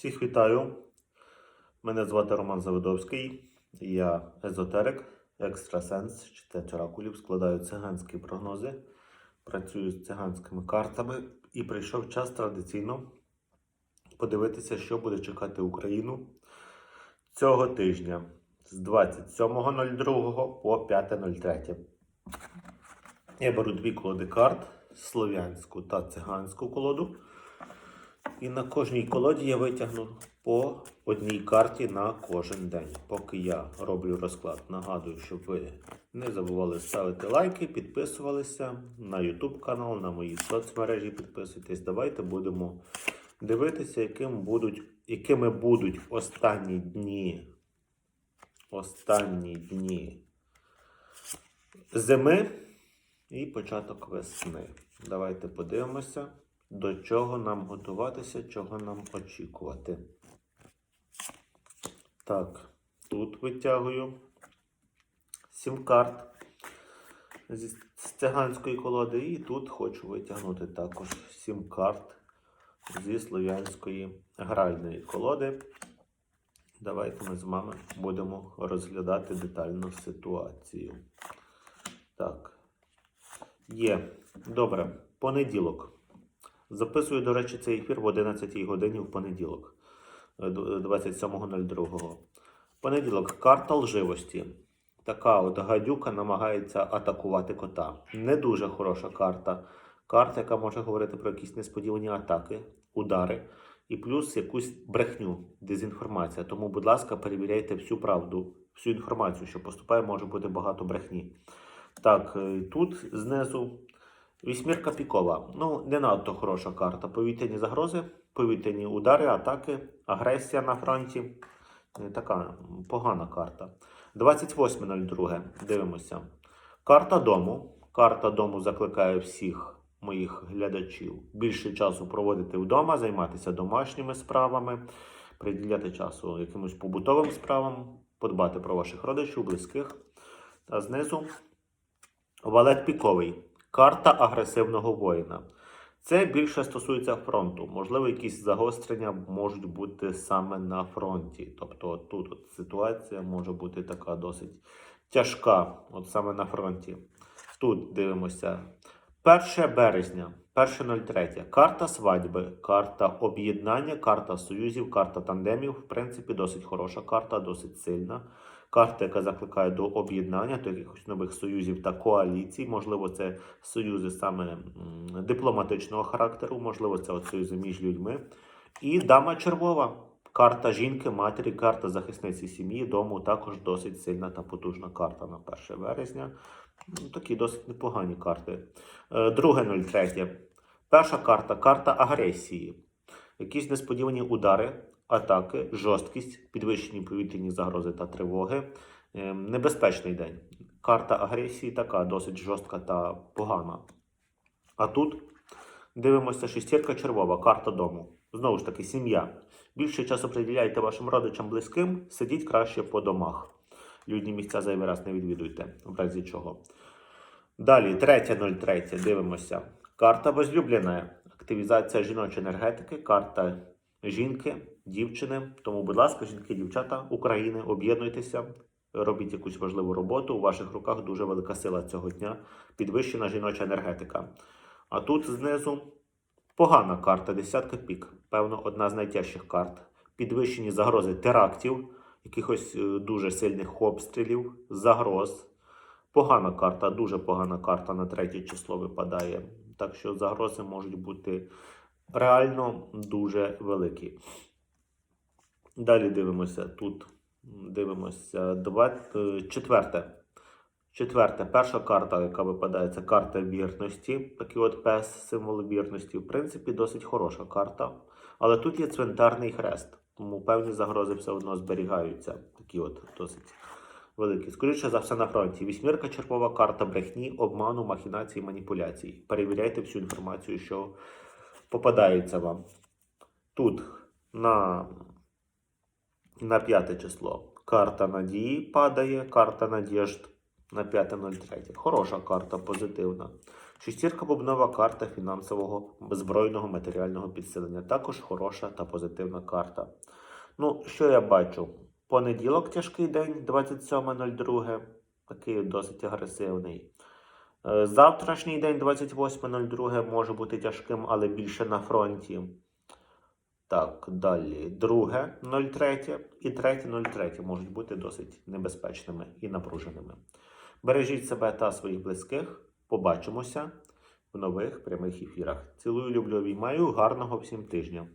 Всіх вітаю. Мене звати Роман Заводовський. Я езотерик, екстрасенс, читач оракулів, складаю циганські прогнози, працюю з циганськими картами і прийшов час традиційно подивитися, що буде чекати Україну цього тижня з 27.02 по 5.03. Я беру дві колоди карт: слов'янську та циганську колоду. І на кожній колоді я витягну по одній карті на кожен день. Поки я роблю розклад, нагадую, щоб ви не забували ставити лайки, підписувалися на YouTube канал, на мої соцмережі підписуйтесь. Давайте будемо дивитися, яким будуть, якими будуть останні дні. Останні дні зими і початок весни. Давайте подивимося, до чого нам готуватися, чого нам очікувати. Так, тут витягую сім карт зі циганської колоди, і тут хочу витягнути також сім карт зі слов'янської гральної колоди. Давайте ми з вами будемо розглядати детально ситуацію. Так. Є. Добре. Понеділок. Записую, до речі, цей ефір в 11 годині в понеділок, е, 27.02. Понеділок. Карта лживості. Така от гадюка намагається атакувати кота. Не дуже хороша карта. Карта, яка може говорити про якісь несподівані атаки, удари. І плюс якусь брехню, дезінформація. Тому, будь ласка, перевіряйте всю правду, всю інформацію, що поступає, може бути багато брехні. Так, е, тут знизу вісьмірка пікова. Ну, не надто хороша карта. Повітряні загрози, повітряні удари, атаки, агресія на фронті. Е, Така погана карта. 28.02. Дивимося. Карта дому. Карта дому закликає всіх моїх глядачів більше часу проводити вдома, займатися домашніми справами, приділяти часу якимось побутовим справам, подбати про ваших родичів, близьких. А знизу валет піковий. Карта агресивного воїна. Це більше стосується фронту. Можливо, якісь загострення можуть бути саме на фронті. Тобто тут от ситуація може бути така досить тяжка, от саме на фронті. Тут дивимося. 1 березня, 1.03. Карта свадьби, карта об'єднання, карта союзів, карта тандемів. В принципі, досить хороша карта, досить сильна. Карта, яка закликає до об'єднання, до якихось нових союзів та коаліцій. Можливо, це союзи саме дипломатичного характеру, можливо, це от союзи між людьми. І дама червова. Карта жінки, матері, карта захисниці сім'ї, дому також досить сильна та потужна карта на 1 березня. Ну, Такі досить непогані карти. Е, Друге 03. Перша карта карта агресії. Якісь несподівані удари, атаки, жорсткість, підвищені повітряні загрози та тривоги. Е, Небезпечний день. Карта агресії така досить жорстка та погана. А тут дивимося шестірка червова, карта дому. Знову ж таки, сім'я. Більше часу приділяйте вашим родичам близьким, сидіть краще по домах. Людні місця зайвий раз не відвідуйте, в разі чого. Далі, 3.03. Дивимося. Карта возлюблена. Активізація жіночої енергетики, карта жінки, дівчини. Тому, будь ласка, жінки, дівчата України, об'єднуйтеся, робіть якусь важливу роботу. У ваших руках дуже велика сила цього дня. Підвищена жіноча енергетика. А тут знизу погана карта, десятка пік. Певно, одна з найтяжчих карт. Підвищені загрози терактів, якихось е, дуже сильних обстрілів, загроз. Погана карта, дуже погана карта на третє число випадає. Так що загрози можуть бути реально дуже великі. Далі дивимося тут. Дивимося е, четверте. Четверте, перша карта, яка випадає, це карта вірності. Такий от пес, символ вірності. В принципі, досить хороша карта. Але тут є цвинтарний хрест, тому певні загрози все одно зберігаються. Такі от досить великі. Скоріше за все на фронті. Вісьмірка червова карта брехні, обману, махінації, маніпуляцій. Перевіряйте всю інформацію, що попадається вам. Тут на, на п'яте число. Карта надії падає, карта надіжд на 5.03. Хороша карта, позитивна. Шестірка бубнова карта фінансового збройного матеріального підсилення. Також хороша та позитивна карта. Ну, що я бачу? Понеділок тяжкий день, 27.02. Такий досить агресивний. Е, Завтрашній день, 28.02, може бути тяжким, але більше на фронті. Так, далі. Друге 03 і третє 03 можуть бути досить небезпечними і напруженими. Бережіть себе та своїх близьких. Побачимося в нових прямих ефірах. Цілую, люблю, обіймаю. Гарного всім тижня!